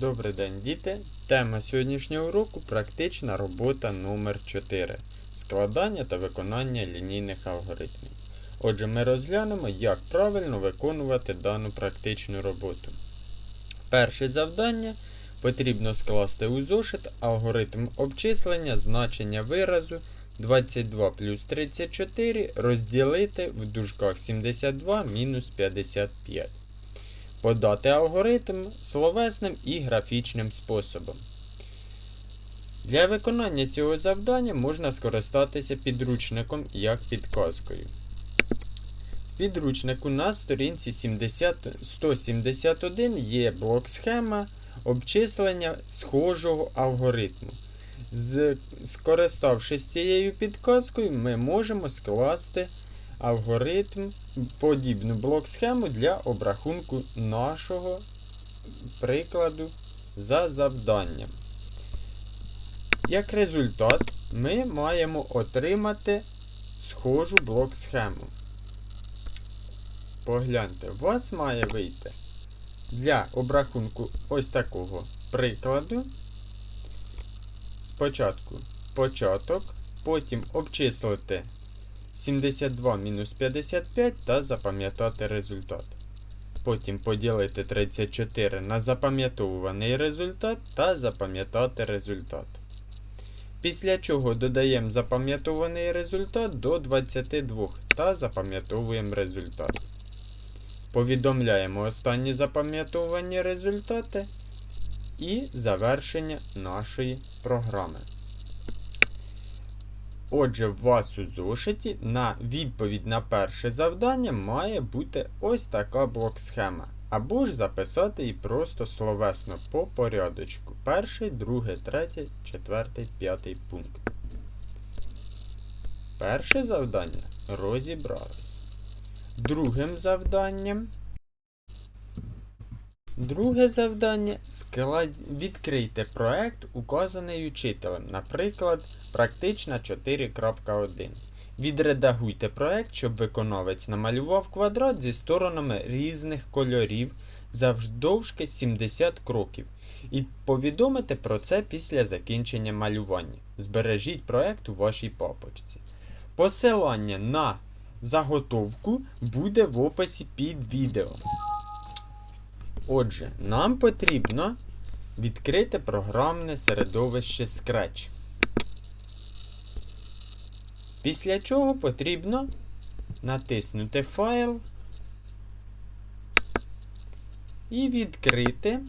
Добрий день, діти. Тема сьогоднішнього уроку практична робота номер 4 Складання та виконання лінійних алгоритмів. Отже, ми розглянемо, як правильно виконувати дану практичну роботу. Перше завдання потрібно скласти у зошит алгоритм обчислення значення виразу 22 плюс 34 розділити в дужках 72 мінус 55 подати алгоритм словесним і графічним способом. Для виконання цього завдання можна скористатися підручником як підказкою. В підручнику на сторінці 70, 171 є блок схема обчислення схожого алгоритму. З, скориставшись цією підказкою, ми можемо скласти алгоритм, подібну блок-схему для обрахунку нашого прикладу за завданням. Як результат, ми маємо отримати схожу блок-схему. Погляньте, у вас має вийти для обрахунку ось такого прикладу. Спочатку початок, потім обчислити 72 мінус 55 та запам'ятати результат. Потім поділити 34 на запам'ятовуваний результат та запам'ятати результат. Після чого додаємо запам'ятований результат до 22 та запам'ятовуємо результат. Повідомляємо останні запам'ятовані результати і завершення нашої програми. Отже, у вас у зошиті на відповідь на перше завдання має бути ось така блок-схема. Або ж записати її просто словесно по порядочку. Перший, другий, третій, четвертий, п'ятий пункт. Перше завдання розібрались. Другим завданням. Друге завдання склад... відкрийте проект, указаний учителем. Наприклад, практична 4.1. Відредагуйте проект, щоб виконавець намалював квадрат зі сторонами різних кольорів завдовжки 70 кроків. І повідомите про це після закінчення малювання. Збережіть проект у вашій папочці. Посилання на заготовку буде в описі під відео. Отже, нам потрібно відкрити програмне середовище Scratch. Після чого потрібно натиснути файл і відкрити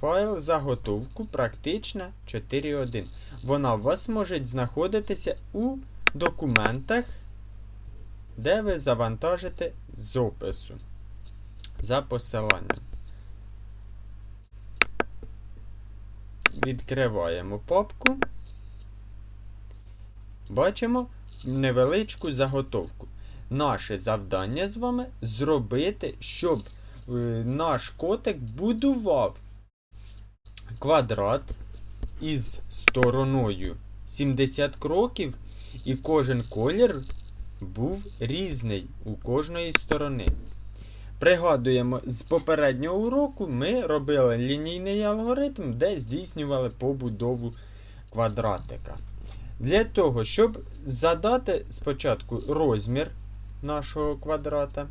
файл заготовку практична 4.1. Вона у вас може знаходитися у документах, де ви завантажите з опису за посиланням. Відкриваємо папку. Бачимо невеличку заготовку. Наше завдання з вами зробити, щоб е, наш котик будував квадрат із стороною 70 кроків, і кожен колір був різний у кожної сторони. Пригадуємо, з попереднього уроку ми робили лінійний алгоритм, де здійснювали побудову квадратика. Для того, щоб задати спочатку розмір нашого квадрата,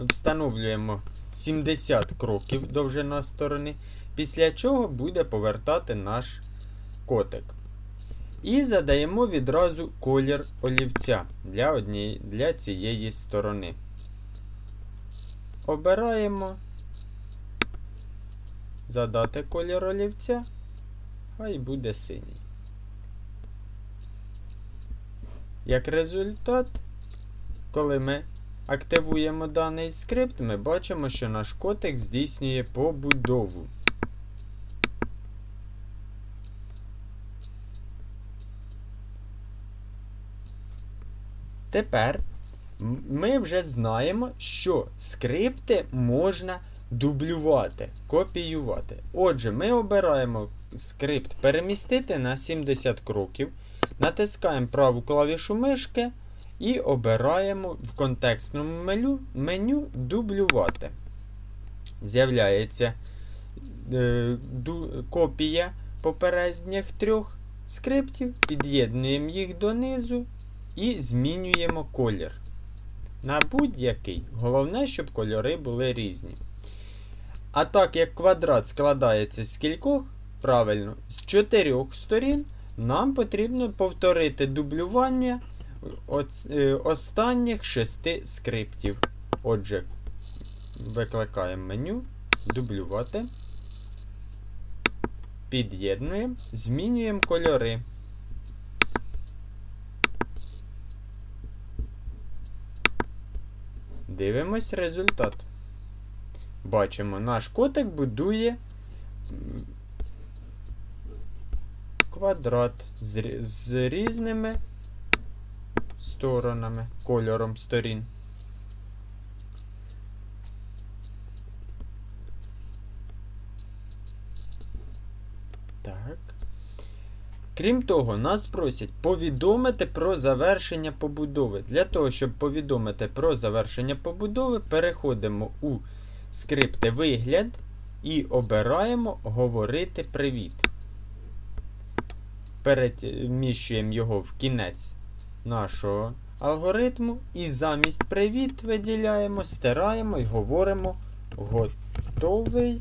встановлюємо 70 кроків довжина сторони, після чого буде повертати наш котик. І задаємо відразу колір олівця для, однієї, для цієї сторони. Обираємо задати колір олівця, хай буде синій. Як результат, коли ми активуємо даний скрипт, ми бачимо, що наш котик здійснює побудову. Тепер ми вже знаємо, що скрипти можна дублювати, копіювати. Отже, ми обираємо скрипт перемістити на 70 кроків, натискаємо праву клавішу мишки і обираємо в контекстному меню, меню дублювати. З'являється е, копія попередніх трьох скриптів, під'єднуємо їх донизу і змінюємо колір. На будь-який. Головне, щоб кольори були різні. А так як квадрат складається з кількох, правильно, з чотирьох сторін, нам потрібно повторити дублювання е, останніх шести скриптів. Отже, викликаємо меню, дублювати, під'єднуємо, змінюємо кольори. Дивимось результат. Бачимо, наш котик будує квадрат з, з різними сторонами, кольором сторін. Так. Крім того, нас просять повідомити про завершення побудови. Для того, щоб повідомити про завершення побудови, переходимо у скрипти вигляд і обираємо Говорити привіт. Переміщуємо його в кінець нашого алгоритму і замість привіт виділяємо, стираємо і говоримо готовий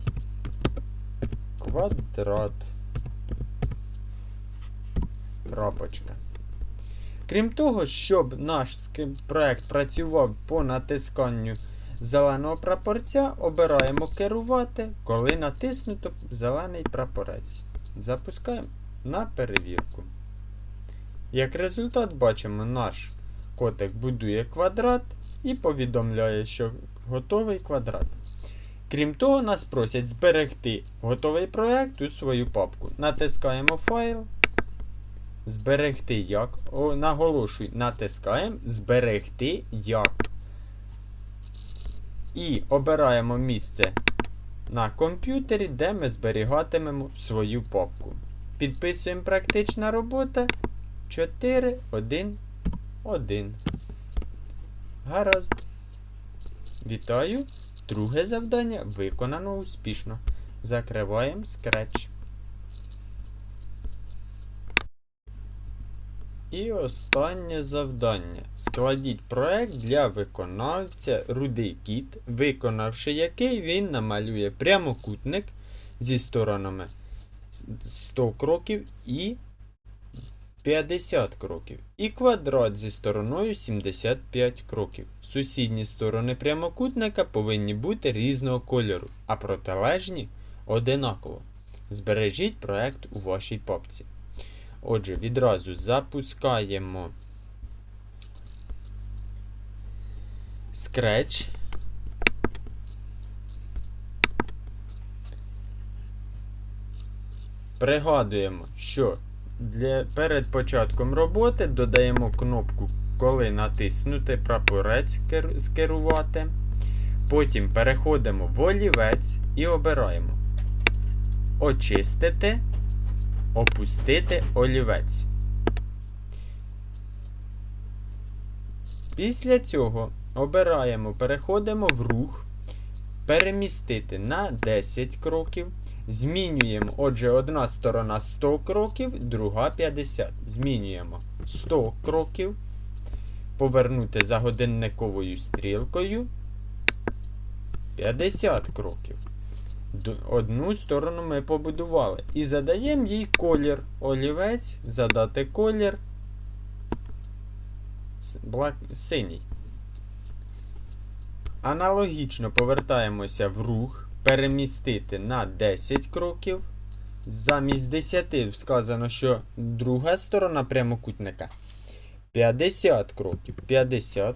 квадрат. Крапочка. Крім того, щоб наш проект працював по натисканню зеленого прапорця, обираємо керувати, коли натиснуто зелений прапорець. Запускаємо на перевірку. Як результат, бачимо, наш котик будує квадрат і повідомляє, що готовий квадрат. Крім того, нас просять зберегти готовий проект у свою папку. Натискаємо файл. Зберегти як. О, наголошую, натискаємо Зберегти як. І обираємо місце на комп'ютері, де ми зберігатимемо свою папку. Підписуємо практична робота 4, 1, 1. Гаразд. Вітаю. Друге завдання виконано успішно. Закриваємо Scratch. І останнє завдання. Складіть проект для виконавця Рудий Кіт, виконавши який він намалює прямокутник зі сторонами 100 кроків і 50 кроків. І квадрат зі стороною 75 кроків. Сусідні сторони прямокутника повинні бути різного кольору, а протилежні одинаково. Збережіть проект у вашій папці. Отже, відразу запускаємо Scratch. Пригадуємо, що для, перед початком роботи додаємо кнопку Коли натиснути прапорець кер- скерувати. Потім переходимо в олівець і обираємо Очистити Опустити олівець. Після цього обираємо, переходимо в рух, перемістити на 10 кроків. Змінюємо, отже, одна сторона 100 кроків, друга 50. Змінюємо 100 кроків. Повернути за годинниковою стрілкою 50 кроків. Одну сторону ми побудували. І задаємо їй колір. Олівець, задати колір. Синій. Аналогічно повертаємося в рух, перемістити на 10 кроків. Замість 10 сказано, що друга сторона прямокутника 50 кроків. 50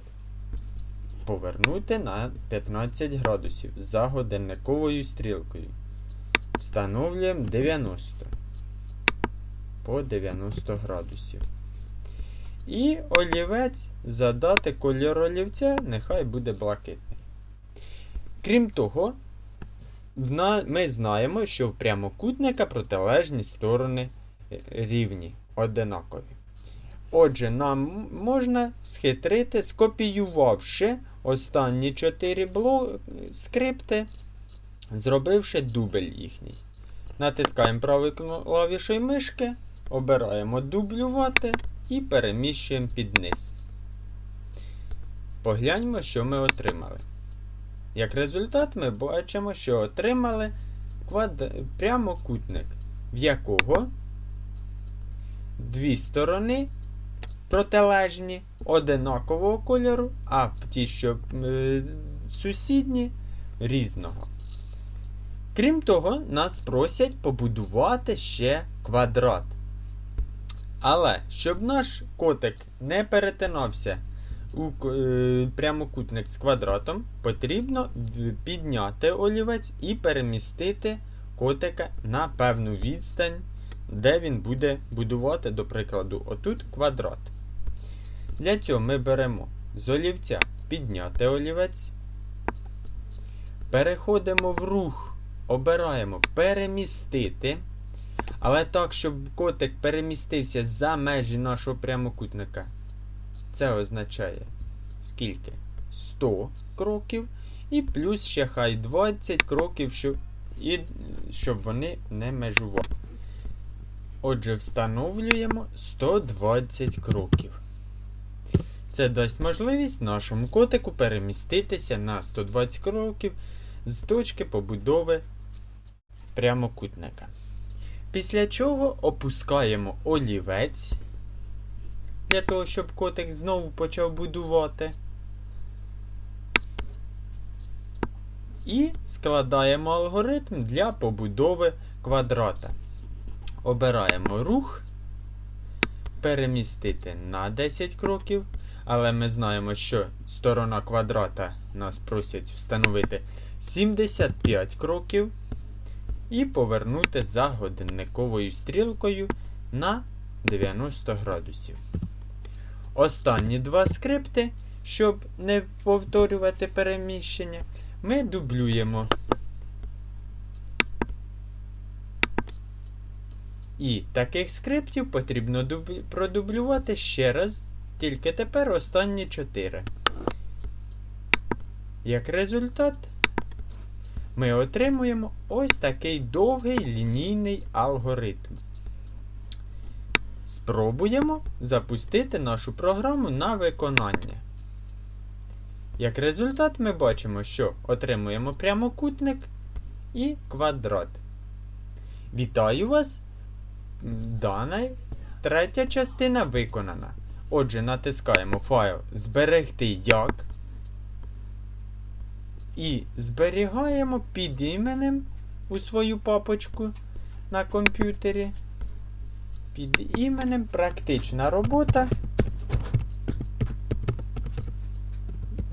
повернути на 15 градусів за годинниковою стрілкою. Встановлюємо 90 по 90 градусів. І олівець задати кольор олівця, нехай буде блакитний. Крім того, ми знаємо, що в прямокутника протилежні сторони рівні, одинакові. Отже, нам можна схитрити, скопіювавши останні 4 бло... скрипти зробивши дубль їхній. Натискаємо правою клавішою мишки, обираємо дублювати і переміщуємо під низ. Погляньмо, що ми отримали. Як результат, ми бачимо, що отримали квад... прямокутник, в якого дві сторони протилежні, одинакового кольору, а ті, що е, сусідні, різного. Крім того, нас просять побудувати ще квадрат. Але, щоб наш котик не перетинався у е, прямокутник з квадратом, потрібно підняти олівець і перемістити котика на певну відстань, де він буде будувати, до прикладу, отут квадрат. Для цього ми беремо з олівця підняти олівець, переходимо в рух, обираємо перемістити. Але так, щоб котик перемістився за межі нашого прямокутника. Це означає скільки? 100 кроків. І плюс ще хай 20 кроків, щоб, і, щоб вони не межували. Отже, встановлюємо 120 кроків. Це дасть можливість нашому котику переміститися на 120 кроків з точки побудови прямокутника. Після чого опускаємо олівець для того, щоб котик знову почав будувати. І складаємо алгоритм для побудови квадрата. Обираємо рух, перемістити на 10 кроків. Але ми знаємо, що сторона квадрата нас просять встановити 75 кроків і повернути за годинниковою стрілкою на 90 градусів. Останні два скрипти, щоб не повторювати переміщення, ми дублюємо. І таких скриптів потрібно продублювати ще раз, тільки тепер останні 4. Як результат, ми отримуємо ось такий довгий лінійний алгоритм. Спробуємо запустити нашу програму на виконання. Як результат, ми бачимо, що отримуємо прямокутник і квадрат. Вітаю вас! Дана третя частина виконана. Отже, натискаємо файл Зберегти як. І зберігаємо під іменем у свою папочку на комп'ютері. Під іменем практична робота.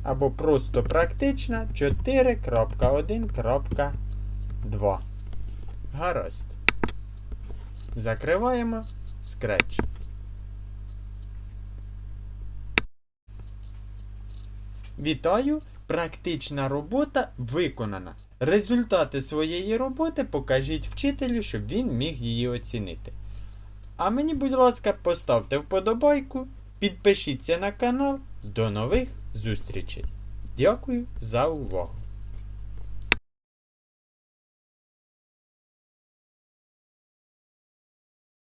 Або просто практична 4.1.2. Гаразд. Закриваємо Scratch. Вітаю! Практична робота виконана. Результати своєї роботи покажіть вчителю, щоб він міг її оцінити. А мені, будь ласка, поставте вподобайку, підпишіться на канал. До нових зустрічей. Дякую за увагу!